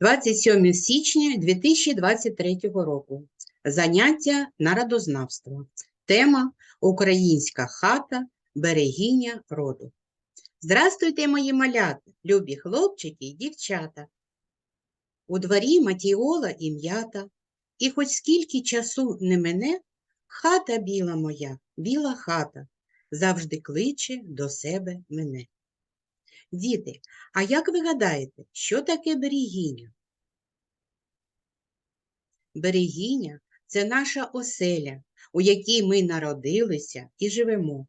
27 січня 2023 року. Заняття народознавства. Тема Українська хата, берегиня роду. Здрастуйте, мої малята, любі хлопчики і дівчата. У дворі матіола і м'ята, і хоч скільки часу не мене, хата біла моя, біла хата, завжди кличе до себе мене. Діти, а як ви гадаєте, що таке берегиня? Берегиня – це наша оселя, у якій ми народилися і живемо.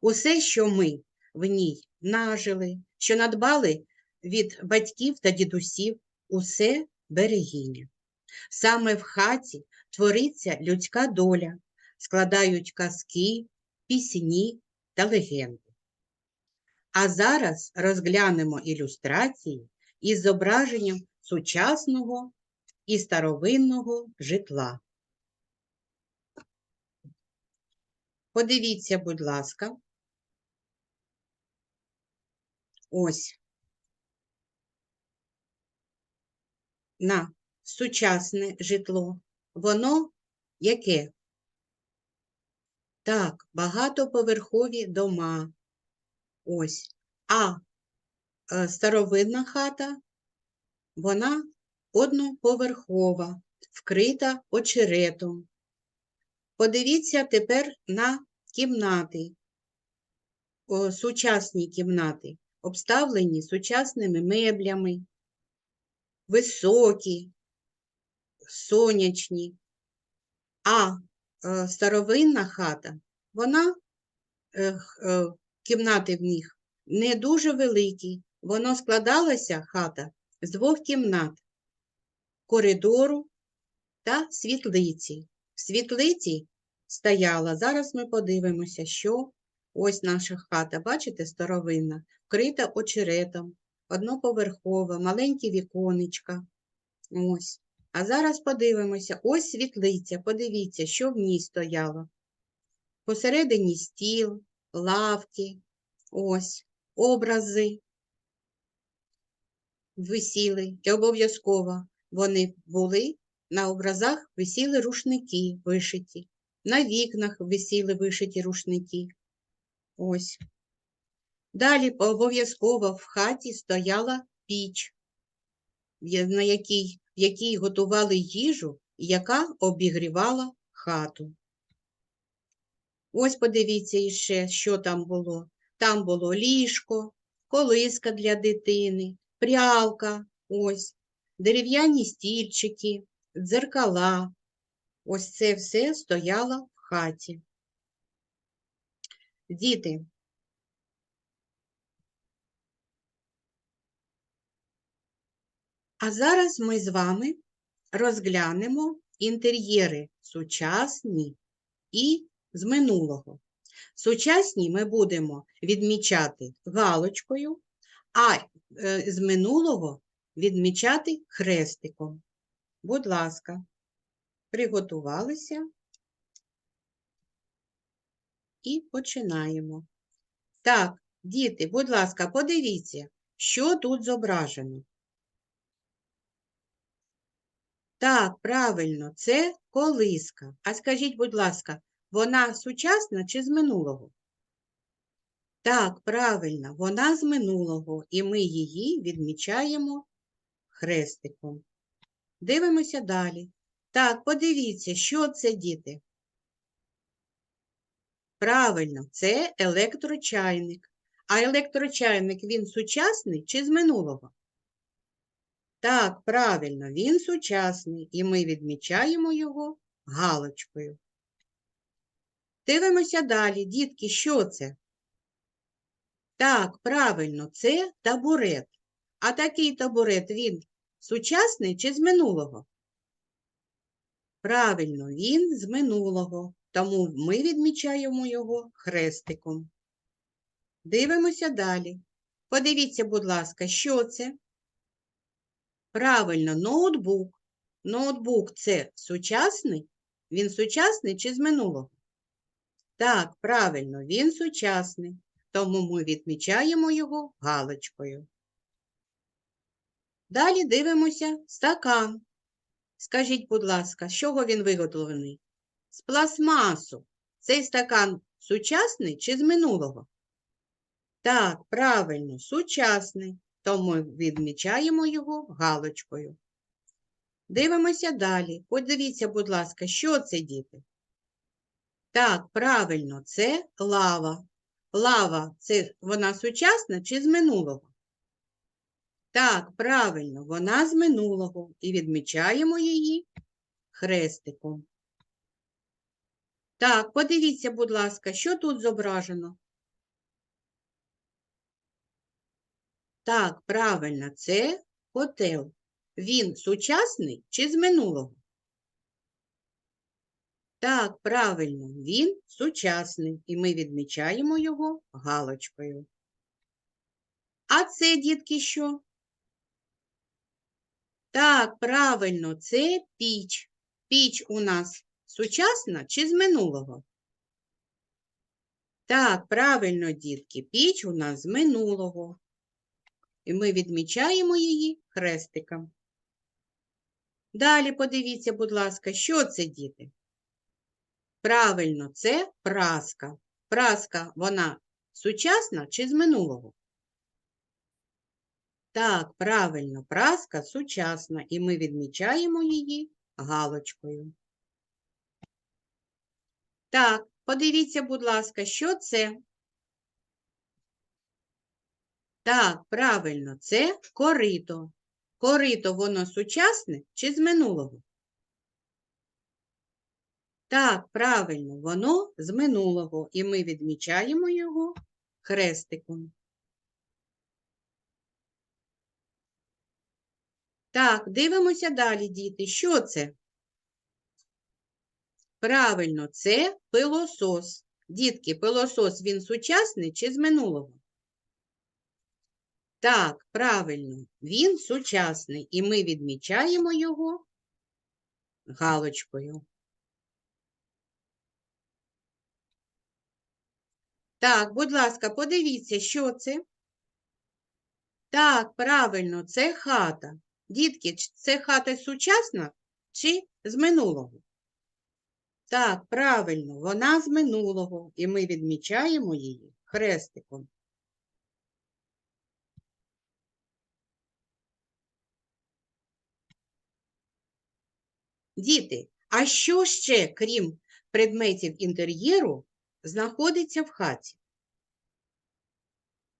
Усе, що ми в ній нажили, що надбали від батьків та дідусів, усе берегиня. Саме в хаті твориться людська доля, складають казки, пісні та легенди. А зараз розглянемо ілюстрації із зображенням сучасного і старовинного житла. Подивіться, будь ласка. Ось на сучасне житло. Воно яке? Так, багатоповерхові дома. Ось. А е, старовинна хата, вона одноповерхова, вкрита очеретом. Подивіться тепер на кімнати, сучасні кімнати, обставлені сучасними меблями, високі, сонячні. А е, старовинна хата, вона е, кімнати в них не дуже великі. Воно складалася хата з двох кімнат коридору та світлиці. В світлиці стояла, зараз ми подивимося, що ось наша хата, бачите, старовинна, вкрита очеретом, одноповерхова, маленькі віконечка. Ось. А зараз подивимося, ось світлиця, подивіться, що в ній стояло. Посередині стіл, лавки, ось, образи висіли, і обов'язково вони були, на образах висіли рушники вишиті, на вікнах висіли вишиті рушники. Ось. Далі обов'язково в хаті стояла піч, на якій, в якій готували їжу, яка обігрівала хату. Ось подивіться іще, що там було. Там було ліжко, колиска для дитини, прялка, ось, дерев'яні стільчики, дзеркала. Ось це все стояло в хаті. Діти, а зараз ми з вами розглянемо інтер'єри сучасні і з минулого. Сучасні ми будемо відмічати галочкою, а е, з минулого відмічати хрестиком. Будь ласка, приготувалися і починаємо. Так, діти, будь ласка, подивіться, що тут зображено. Так, правильно, це колиска. А скажіть, будь ласка, вона сучасна чи з минулого? Так, правильно, вона з минулого, і ми її відмічаємо хрестиком. Дивимося далі. Так, подивіться, що це, діти? Правильно, це електрочайник. А електрочайник він сучасний чи з минулого? Так, правильно, він сучасний, і ми відмічаємо його галочкою. Дивимося далі. Дітки, що це? Так, правильно, це табурет. А такий табурет він сучасний чи з минулого? Правильно, він з минулого, тому ми відмічаємо його хрестиком. Дивимося далі. Подивіться, будь ласка, що це? Правильно, ноутбук. Ноутбук це сучасний? Він сучасний чи з минулого? Так, правильно, він сучасний, тому ми відмічаємо його галочкою. Далі дивимося стакан. Скажіть, будь ласка, з чого він виготовлений? З пластмасу. Цей стакан сучасний чи з минулого? Так, правильно, сучасний. Тому відмічаємо його галочкою. Дивимося далі. Подивіться, будь ласка, що це, діти? Так, правильно, це лава. Лава це вона сучасна чи з минулого? Так, правильно, вона з минулого і відмічаємо її хрестиком. Так, подивіться, будь ласка, що тут зображено? Так, правильно, це котел. Він сучасний чи з минулого? Так, правильно, він сучасний, і ми відмічаємо його галочкою. А це, дітки, що? Так, правильно, це піч. Піч у нас сучасна чи з минулого? Так, правильно, дітки, піч у нас з минулого. І ми відмічаємо її хрестиком. Далі подивіться, будь ласка, що це, діти? Правильно, це праска. Праска, вона сучасна чи з минулого? Так, правильно, праска сучасна, і ми відмічаємо її галочкою. Так, подивіться, будь ласка, що це? Так, правильно, це корито. Корито, воно сучасне чи з минулого? Так, правильно, воно з минулого, і ми відмічаємо його хрестиком. Так, дивимося далі, діти. Що це? Правильно, це пилосос. Дітки, пилосос він сучасний чи з минулого? Так, правильно, він сучасний, і ми відмічаємо його галочкою. Так, будь ласка, подивіться, що це? Так, правильно, це хата. Дітки, це хата сучасна чи з минулого? Так, правильно, вона з минулого, і ми відмічаємо її хрестиком. Діти, а що ще, крім предметів інтер'єру, знаходиться в хаті?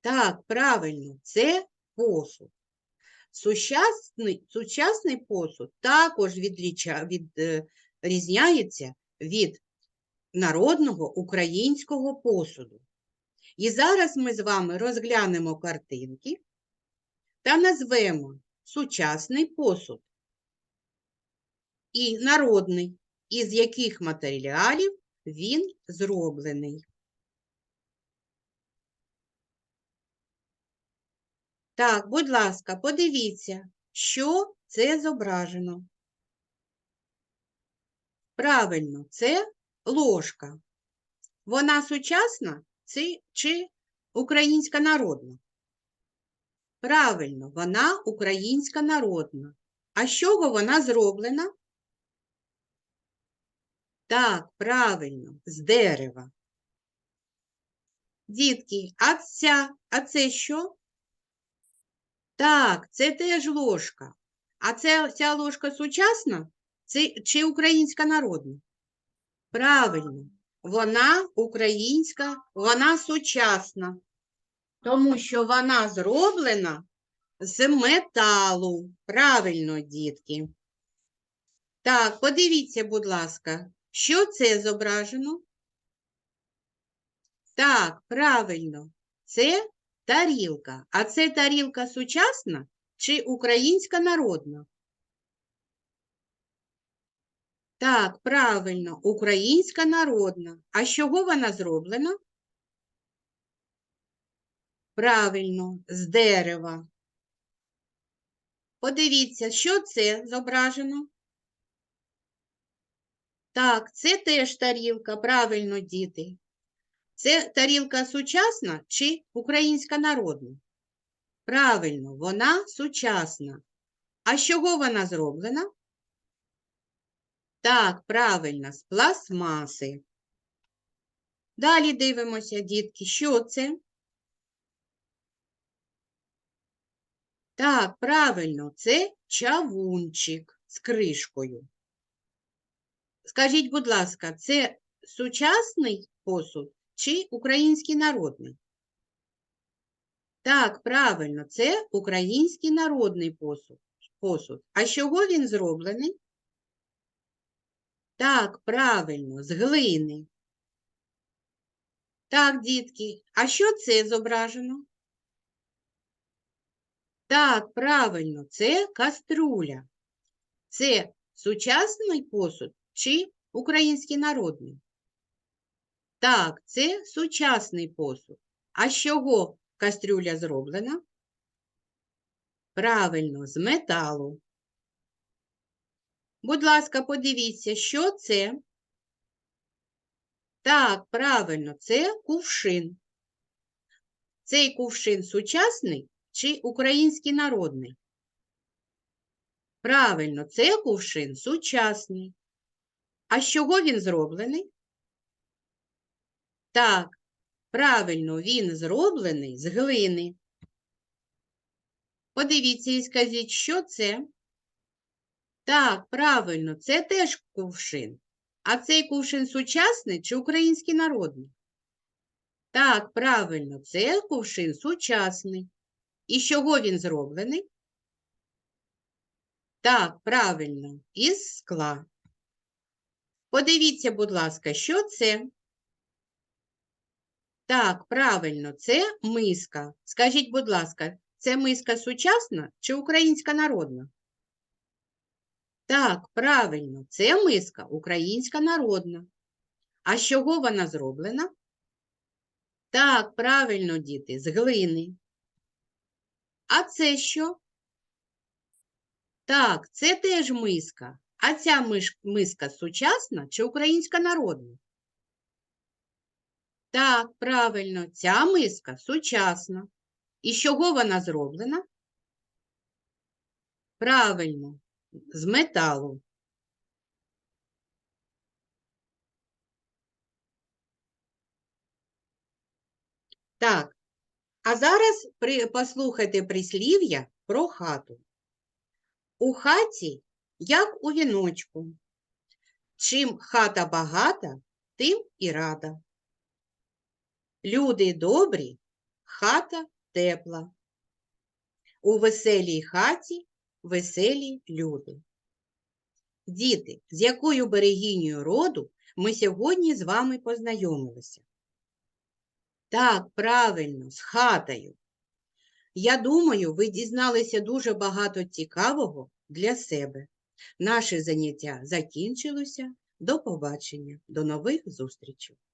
Так, правильно, це посуд. Сучасний, сучасний посуд також відрізняється від народного українського посуду. І зараз ми з вами розглянемо картинки та назвемо сучасний посуд і народний, із яких матеріалів він зроблений. Так, будь ласка, подивіться, що це зображено. Правильно, це ложка. Вона сучасна чи, українська народна? Правильно, вона українська народна. А з чого вона зроблена? Так, правильно, з дерева. Дітки, а ця, а це що? Так, це теж ложка. А це, ця ложка сучасна це, чи українська народна? Правильно, вона українська, вона сучасна, тому що вона зроблена з металу. Правильно, дітки. Так, подивіться, будь ласка, що це зображено? Так, правильно, це тарілка. А це тарілка сучасна чи українська народна? Так, правильно, українська народна. А з чого вона зроблена? Правильно, з дерева. Подивіться, що це зображено? Так, це теж тарілка, правильно, діти. Це тарілка сучасна чи українська народна? Правильно, вона сучасна. А з чого вона зроблена? Так, правильно, з пластмаси. Далі дивимося, дітки, що це? Так, правильно, це чавунчик з кришкою. Скажіть, будь ласка, це сучасний посуд чи український народний? Так, правильно, це український народний посуд. посуд. А з чого він зроблений? Так, правильно, з глини. Так, дітки, а що це зображено? Так, правильно, це каструля. Це сучасний посуд чи український народний? Так, це сучасний посуд. А з чого кастрюля зроблена? Правильно, з металу. Будь ласка, подивіться, що це? Так, правильно, це кувшин. Цей кувшин сучасний чи український народний? Правильно, це кувшин сучасний. А з чого він зроблений? Так, правильно, він зроблений з глини. Подивіться і скажіть, що це? Так, правильно, це теж кувшин. А цей кувшин сучасний чи український народний? Так, правильно, це кувшин сучасний. І з чого він зроблений? Так, правильно, із скла. Подивіться, будь ласка, що це? Так, правильно, це миска. Скажіть, будь ласка, це миска сучасна чи українська народна? Так, правильно, це миска українська народна. А з чого вона зроблена? Так, правильно, діти, з глини. А це що? Так, це теж миска. А ця миска сучасна чи українська народна? Так, правильно, ця миска сучасна. І з чого вона зроблена? Правильно, з металу. Так, а зараз послухайте прислів'я про хату. У хаті, як у віночку. Чим хата багата, тим і рада. Люди добрі, хата тепла. У веселій хаті веселі люди. Діти, з якою берегинею роду ми сьогодні з вами познайомилися? Так, правильно, з хатою. Я думаю, ви дізналися дуже багато цікавого для себе. Наше заняття закінчилося. До побачення, до нових зустрічей!